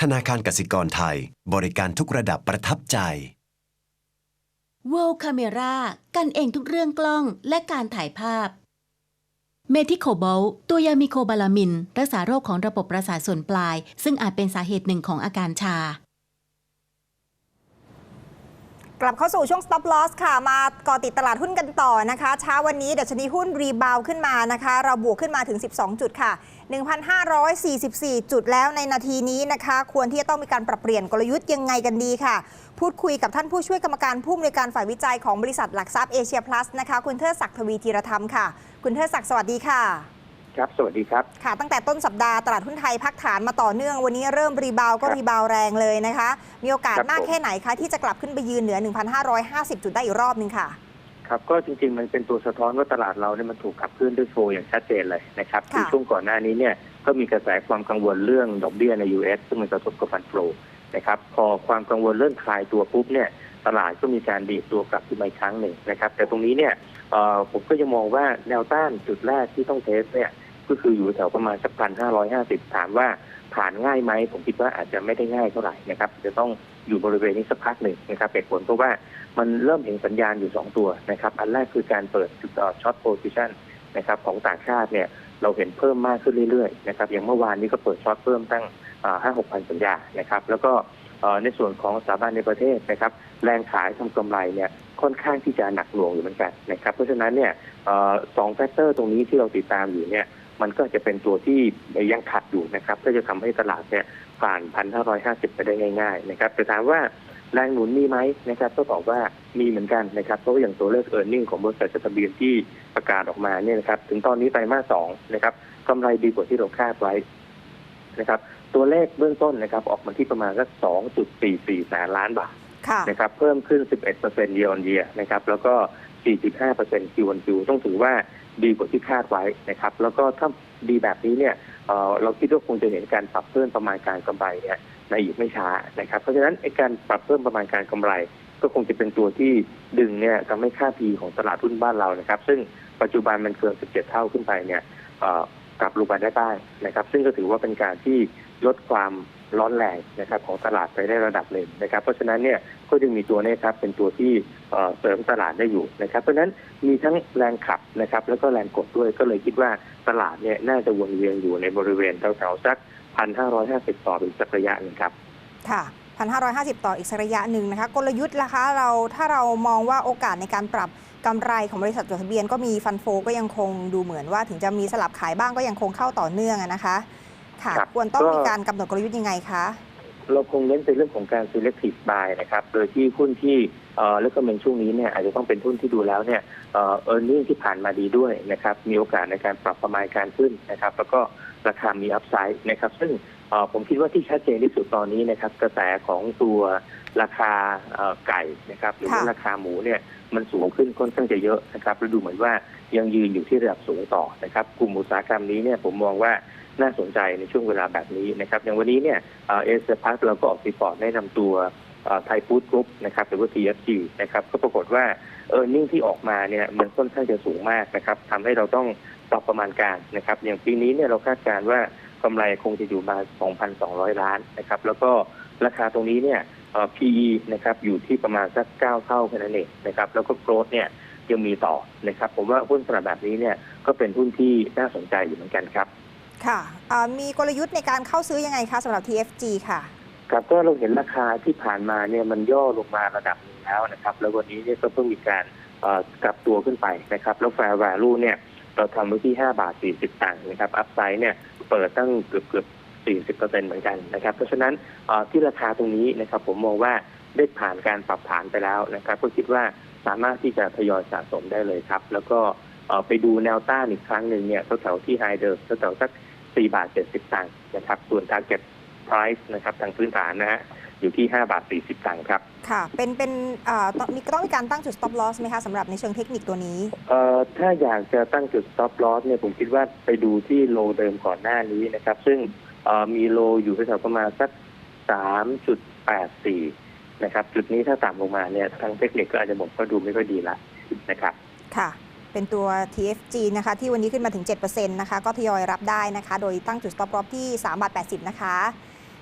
ธนาคารกสิกรไทย บริการทุกระดับประทับใจ World Camera กันเองทุกเรื่องกล้องและการถ่ายภาพ เมทิโคบอลตัวยามิโคบาลามิน รักษาโรคของระบบประสาทส่วนปลาย ซึ่งอาจเป็นสาเหตุหนึ่งของอาการชา กลับเข้าสู่ช่วง stop loss ค่ะ มาก่อติดตลาดหุ้นกันต่อนะคะ เช้าวันนี้ดัชนีหุ้นรีบาวขึ้นมานะคะ เราบวกขึ้นมาถึง 12 จุดค่ะ 1,544 จุดแล้วในนาทีนี้นะคะ ควรที่จะต้องมีการปรับเปลี่ยนกลยุทธ์ยังไงกันดีค่ะ พูดคุยกับท่านผู้ช่วยกรรมการผู้อำนวยการฝ่ายวิจัยของบริษัทหลักทรัพย์เอเชียพลัสนะคะ คุณเทิดศักดิ์ทวีธีรธรรมค่ะ คุณเทิดศักดิ์สวัสดีค่ะ ครับ สวัสดีครับ ค่ะ ตั้งแต่ต้นสัปดาห์ตลาดหุ้นไทยพักฐานมาต่อเนื่องวันนี้เริ่มรีบาวก็ครับรีบาวแรงเลยนะคะ มีโอกาสครับมากผม แค่ไหนคะที่จะกลับขึ้นไปยืนเหนือ 1,550 จุดได้อีกรอบนึงค่ะ ครับก็จริงๆมันเป็นตัวสะท้อนว่าตลาดเราเนี่ยมันถูกขับเคลื่อนด้วยโฟลอย่างชัดเจนเลยนะครับค่ะคือช่วงก่อนหน้านี้เนี่ยก็มีกระแสความกังวลเรื่องดอกเบี้ยใน US ซึ่งมันกระทบกับฟันโฟลนะครับพอความกังวลเรื่องคลายตัวปุ๊บเนี่ยตลาดก็มีการดีดตัวกลับขึ้นมาอีกครั้งหนึ่งนะครับ แต่ตรงนี้เนี่ยเอ่อผมก็ยังมองว่าแนวต้านจุดแรกที่ต้องเทสเนี่ย ก็คืออยู่แถวประมาณสักพันห้าร้อยห้าสิบถามว่าผ่านง่ายไหมผมคิดว่าอาจจะไม่ได้ง่ายเท่าไหร่นะครับจะต้องอยู่บริเวณนี้สักพักหนึ่งนะครับเหตุผลเพราะว่ามันเริ่มเห็นสัญญาณอยู่สองตัวนะครับ อันแรกคือการเปิดช็อตโพซิชันนะครับของต่างชาติเนี่ยเราเห็นเพิ่มมากขึ้นเรื่อยๆนะครับอย่างเมื่อวานนี้ก็เปิดช็อตเพิ่มตั้งห้าหกพันสัญญานะครับ แล้วก็ในส่วนของสถาบันในประเทศนะครับ แรงขายทำกำไรเนี่ยค่อนข้างที่จะหนักหน่วงอยู่เหมือนกันนะครับ เพราะฉะนั้นเนี่ยสองแฟกเตอร์ตรงนี้ที่เราติดตามอยู่เนี่ย มันก็จะเป็นตัวที่ยังขัดอยู่นะครับก็จะทำให้ตลาดเนี่ยผ่านพันห้าร้อยห้าสิบไปได้ง่าย ๆ นะครับแต่ถามว่าแรงหนุนมีไหมนะครับก็บอกว่ามีเหมือนกันนะครับเพราะว่าอย่างตัวเลขเออร์เน็งของบริษัทจดทะเบียนที่ประกาศออกมาเนี่ยนะครับถึงตอนนี้ไตรมาสสองนะครับกำไรดีกว่าที่เราคาดไว้นะครับตัวเลขเบื้องต้นนะครับออกมาที่ประมาณสักสองจุดสี่สี่แสนล้านบาทค่ะนะครับเพิ่มขึ้น 11% year on year นะครับแล้วก็ 45% Q on Q ต้องถือว่า ดีกว่าที่คาดไว้นะครับ แล้วก็ถ้าดีแบบนี้เนี่ยเเราคิดว่าคงจะเห็นการปรับเพิ่มประมาณการกำไรเนี่ยในอีกไม่ช้านะครับ เพราะฉะนั้นไอ้การปรับเพิ่มประมาณการกำไร ก็คงจะเป็นตัวที่ดึงเนี่ยทำให้ค่า P ของตลาดหุ้นบ้านเรานะครับ ซึ่งปัจจุบันมันเกิน 17 เท่าขึ้นไปเนี่ย กลับลงมาได้บ้างนะครับ ซึ่งก็ถือว่าเป็นการที่ลดความร้อนแรงนะครับของตลาดไปได้ระดับหนึ่งนะครับ เพราะฉะนั้นเนี่ยก็จึงมีตัวนี้ครับเป็นตัวที่เอ่อเสริมตลาดได้อยู่นะครับ เพราะฉะนั้นมีทั้งแรงขับนะครับ แล้วก็แรงกดด้วยก็เลยคิดว่าตลาดเนี่ยน่าจะวนเวียนอยู่ในบริเวณแถวๆสักพันห้าร้อยห้าสิบต่อเป็นสักระยะหนึ่งครับ ค่ะ 1,550 ต่ออีกสักระยะหนึ่งนะคะกลยุทธ์ล่ะคะเราถ้าเรามองว่าโอกาสในการปรับกำไรของบริษัทจดทะเบียนก็มีฟันโฟก็ยังคงดูเหมือนว่าถึงจะมีสลับขายบ้างก็ยังคงเข้าต่อเนื่องอะนะคะค่ะครับควรต้องก็มีการกำหนดกลยุทธ์ยังไงคะเราคงเน้นเป็นเรื่องของการ selective buy นะครับ โดยที่หุ้นที่เอ่อแล้วก็เป็นช่วงนี้เนี่ยอาจจะต้องเป็นหุ้นที่ดูแล้วเนี่ยเอ่อ earning ที่ผ่านมาดีด้วยนะครับ มีโอกาสในการปรับประมาณการขึ้นนะครับ แล้วก็ ราคามี upside นะครับ ซึ่งเอ่อผมคิดว่าที่ชัดเจนที่สุดตอนนี้นะครับ กระแสของตัวราคาเอ่อไก่นะครับ หรือว่าค่ะราคาหมูเนี่ยมันสูงขึ้นค่อนข้างจะเยอะนะครับแล้วดูเหมือนว่ายังยืนอยู่ที่ระดับสูงต่อนะครับ กลุ่มอุตสาหกรรมนี้เนี่ยผมมองว่าน่าสนใจในช่วงเวลาแบบนี้นะครับอย่างวันนี้เนี่ยเอเอสพัสเราก็ออกรีพอร์ตแนะนำตัวไทยฟู้ดกรุ๊ปนะครับหรือว่า TFG นะครับก็ปรากฏว่าเออร์เน็งที่ออกมาเนี่ยมันค่อนข้างจะสูงมากนะครับทำให้เราต้อง ปรับประมาณการนะครับ อย่างปีนี้เนี่ยเราคาดการณ์ว่ากำไรคงจะอยู่มา 2,200 ล้านนะครับ แล้วก็ราคาตรงนี้เนี่ยเอ่อ PE นะครับอยู่ที่ประมาณสัก 9 เท่าแค่นั้นเองนะครับ แล้วก็โกรดเนี่ยยังมีต่อนะครับ ผมว่าหุ้นสำหรับแบบนี้เนี่ยก็เป็นหุ้นที่น่าสนใจอยู่เหมือนกันครับ ค่ะเอ่อมีกลยุทธ์ในการเข้าซื้อยังไงคะสำหรับ TFG ค่ะ ครับก็เราเห็นราคาที่ผ่านมาเนี่ยมันย่อลงมาระดับหนึ่งแล้วนะครับ แล้ววันนี้เนี่ยก็เพิ่งมีการเอ่อกลับตัวขึ้นไปนะครับ แล้ว fair value เนี่ย เราทำไว้ที่ 5 บาท 40ตังค์นะครับ อัพไซด์เนี่ยเปิดตั้งเกือบเกือบ40เปอร์เซ็นต์เหมือนกันนะครับ เพราะฉะนั้นที่ราคาตรงนี้นะครับ ผมมองว่าได้ผ่านการปรับฐานไปแล้วนะครับ ก็คิดว่าสามารถที่จะทยอยสะสมได้เลยครับ แล้วก็ไปดูแนวต้านอีกครั้งหนึ่งเนี่ยแถวๆที่ไฮเดิมแถวๆสัก4บาท70ตังค์นะครับ ส่วน target price นะครับทางพื้นฐานนะฮะ อยู่ที่ 5 บาท 40ตังค์ครับ ค่ะ เป็นเป็นเอ่อต้องมีต้องมีการตั้งจุด stop loss ไหมคะสำหรับในเชิงเทคนิคตัวนี้ เอ่อถ้าอยากจะตั้งจุด stop loss เนี่ยผมคิดว่าไปดูที่โลเดิมก่อนหน้านี้นะครับ ซึ่งเอ่อมีโลอยู่แถวๆประมาณสัก 3.84 นะครับ จุดนี้ถ้าต่ำลงมาเนี่ยทางเทคนิคก็อาจจะบอกว่าดูไม่ค่อยดีละนะครับ ค่ะ เป็นตัว TFG นะคะ ที่วันนี้ขึ้นมาถึง 7%นะคะ ก็ทยอยรับได้นะคะ โดยตั้งจุด stop loss ที่3บาท80 นะคะ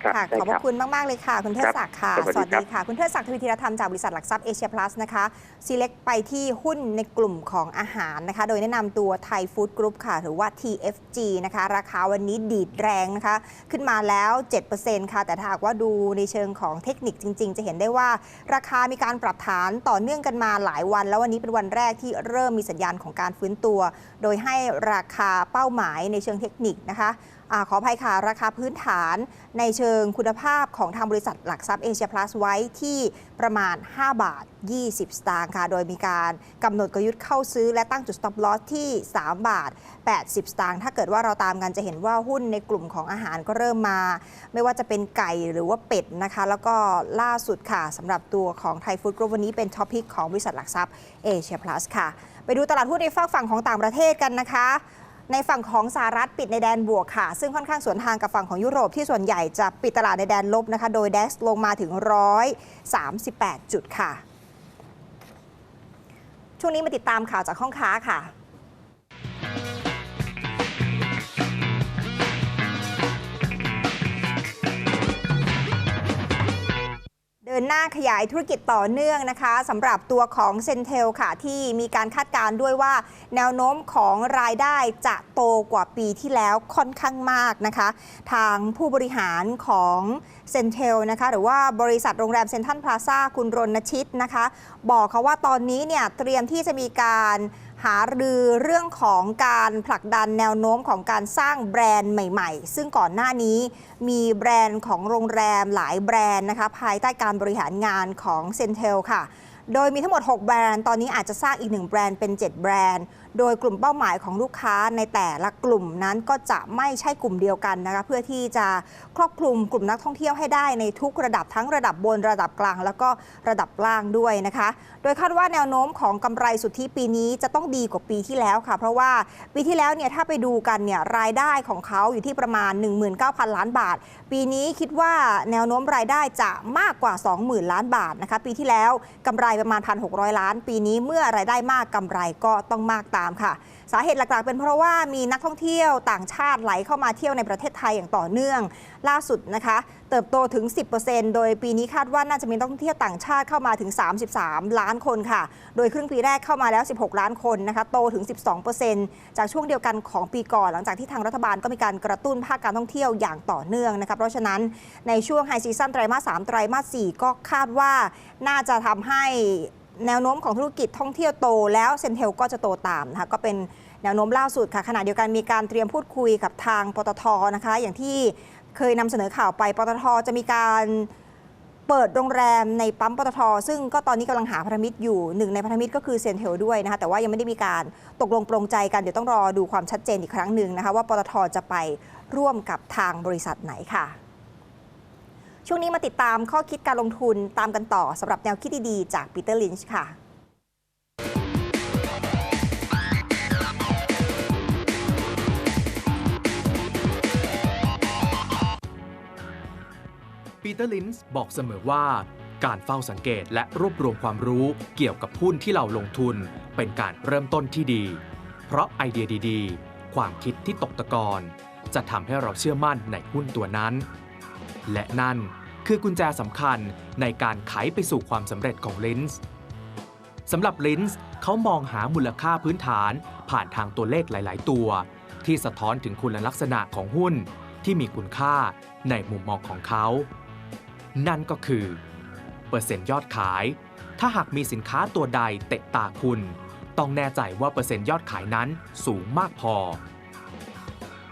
ครับค่ะได้ขอบพครัระบคุณมาก ๆ เลยค่ะ คุณเทิดศักดิ์ค่ะครับสวัสดีครับค่ะ คุณเทิดศักดิ์ทวีธีรธรรมจากบริษัทหลักทรัพย์เอเชียพลัสนะคะ select ไปที่หุ้นในกลุ่มของอาหารนะคะ โดยแนะนำตัวไทยฟู้ดกรุ๊ปค่ะ หรือว่า TFG นะคะ ราคาวันนี้ดีดแรงนะคะ ขึ้นมาแล้ว 7%ค่ะ แต่ถ้าหากว่าดูในเชิงของเทคนิคจริง ๆ จะเห็นได้ว่าราคามีการปรับฐานต่อเนื่องกันมาหลายวัน แล้ววันนี้เป็นวันแรกที่เริ่มมีสัญญาณของการฟื้นตัว โดยให้ราคาเป้าหมายในเชิงเทคนิคนะคะอขออภัยค่ะ ราคาพื้นฐานในเชิงคุณภาพของทางบริษัทหลักทรัพย์เอเชียพลัสไว้ที่ประมาณ 5 บาท 20 สตางค์ค่ะ โดยมีการกำหนดกลยุทธ์เข้าซื้อและตั้งจุด stop loss ที่ 3 บาท 80 สตางค์ถ้าเกิดว่าเราตามกันจะเห็นว่าหุ้นในกลุ่มของอาหารก็เริ่มมา ไม่ว่าจะเป็นไก่หรือว่าเป็ดนะคะ แล้วก็ล่าสุดค่ะสำหรับตัวของไทยฟู้ดกรุ๊ปวันนี้เป็นท็อปพิกของบริษัทหลักทรัพย์เอเชียพลัสค่ะ ไปดูตลาดหุ้นในฝากฝั่งของต่างประเทศกันนะคะ ในฝั่งของสหรัฐปิดในแดนบวกค่ะ ซึ่งค่อนข้างสวนทางกับฝั่งของยุโรปที่ส่วนใหญ่จะปิดตลาดในแดนลบนะคะ โดย DAX ลงมาถึง 138 จุดค่ะ ช่วงนี้มาติดตามข่าวจากห้องค้าค่ะ ดินหน้าขยายธุรกิจต่อเนื่องนะคะสำหรับตัวของเซนเทลค่ะที่มีการคาดการณ์ด้วยว่า แนวโน้มของรายได้จะโตกว่าปีที่แล้วค่อนข้างมากนะคะ ทางผู้บริหารของเซนเทลนะคะหรือว่าบริษัทโรงแรมเซนทรัลพลาซ่าคุณรณชิตนะคะ บอกเขาว่าตอนนี้เนี่ยเตรียมที่จะมีการ หารือเรื่องของการผลักดันแนวโน้มของการสร้างแบรนด์ใหม่ ๆ ซึ่งก่อนหน้านี้มีแบรนด์ของโรงแรมหลายแบรนด์นะคะภายใต้การบริหารงานของเซนเทลค่ะ โดยมีทั้งหมด 6 แบรนด์ ตอนนี้อาจจะสร้างอีก 1 แบรนด์เป็น 7 แบรนด์ โดยกลุ่มเป้าหมายของลูกค้าในแต่ละกลุ่มนั้นก็จะไม่ใช่กลุ่มเดียวกันนะคะเพื่อที่จะครอบคลุมกลุ่มนักท่องเที่ยวให้ได้ในทุกระดับทั้งระดับบนระดับกลาง แล้วก็ระดับล่างด้วยนะคะ โดยคาดว่าแนวโน้มของกำไรสุทธิปีนี้จะต้องดีกว่าปีที่แล้วค่ะ เพราะว่าปีที่แล้วเนี่ยถ้าไปดูกันเนี่ยรายได้ของเขาอยู่ที่ประมาณ 19,000 ล้านบาท ปีนี้คิดว่าแนวโน้มรายได้จะมากกว่า 20,000 ล้านบาทนะคะปีที่แล้วกำไรประมาณ 1,600 ล้าน ปีนี้เมื่อรายได้มากกำไรก็ต้องมากตามค่ะ สาเหตุหลักๆ เป็นเพราะว่ามีนักท่องเที่ยวต่างชาติไหลเข้ามาเที่ยวในประเทศไทยอย่างต่อเนื่อง ล่าสุดนะคะ เติบโตถึง 10%โดยปีนี้คาดว่าน่าจะมีนักท่องเที่ยวต่างชาติเข้ามาถึง 33 ล้านคนค่ะ โดยครึ่งปีแรกเข้ามาแล้ว 16 ล้านคนนะคะโตถึง 12%จากช่วงเดียวกันของปีก่อนหลังจากที่ทางรัฐบาลก็มีการกระตุ้นภาคการท่องเที่ยวอย่างต่อเนื่องนะคะเพราะฉะนั้นในช่วงไฮซีซั่นไตรมาส3ไตรมาส4ก็คาดว่าน่าจะทำให้ แนวโน้มของธุรกิจท่องเที่ยวโตแล้วเซนเทลก็จะโตตามนะคะก็เป็นแนวโน้มล่าสุดค่ะขณะเดียวกันมีการเตรียมพูดคุยกับทางปตทนะคะ อย่างที่เคยนำเสนอข่าวไปปตทจะมีการเปิดโรงแรมในปั๊มปตท ซึ่งก็ตอนนี้กำลังหาพันธมิตรอยู่หนึ่งในพันธมิตรก็คือเซนเทลด้วยนะคะแต่ว่ายังไม่ได้มีการตกลงปรงใจกัน เดี๋ยวต้องรอดูความชัดเจนอีกครั้งหนึ่งนะคะว่าปตทจะไปร่วมกับทางบริษัทไหนค่ะ ช่วงนี้มาติดตามข้อคิดการลงทุนตามกันต่อสำหรับแนวคิดดีๆ จากปีเตอร์ลินช์ค่ะปีเตอร์ลินส์บอกเสมอว่า การเฝ้าสังเกตและรวบรวมความรู้เกี่ยวกับหุ้นที่เราลงทุน เป็นการเริ่มต้นที่ดี เพราะไอเดียดีๆ ความคิดที่ตกตะกอนจะทำให้เราเชื่อมั่นในหุ้นตัวนั้น และนั่นคือกุญแจสำคัญในการไขไปสู่ความสำเร็จของลินส์สำหรับลินส์เขามองหามูลค่าพื้นฐานผ่านทางตัวเลขหลาย ๆ ตัว ที่สะท้อนถึงคุณลักษณะของหุ้นที่มีคุณค่าในมุมมองของเขา นั่นก็คือ เปอร์เซ็นต์ยอดขาย ถ้าหากมีสินค้าตัวใดเตะตาคุณ ต้องแน่ใจว่าเปอร์เซ็นต์ยอดขายนั้นสูงมากพอ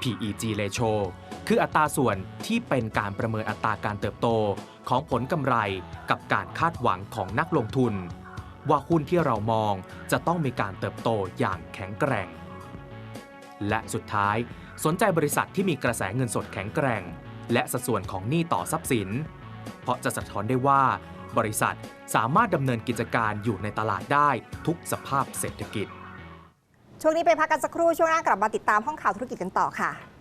PEG ratio คืออัตราส่วนที่เป็นการประเมินอัตราการเติบโตของผลกำไรกับการคาดหวังของนักลงทุน ว่าหุ้นที่เรามองจะต้องมีการเติบโตอย่างแข็งแกร่ง และสุดท้าย สนใจบริษัทที่มีกระแสเงินสดแข็งแกร่ง และสัดส่วนของหนี้ต่อทรัพย์สิน เพราะจะสะท้อนได้ว่า บริษัทสามารถดำเนินกิจการอยู่ในตลาดได้ทุกสภาพเศรษฐกิจ ช่วงนี้ไปพักกันสักครู่ช่วงหน้ากลับมาติดตามห้องข่าวธุรกิจกันต่อค่ะ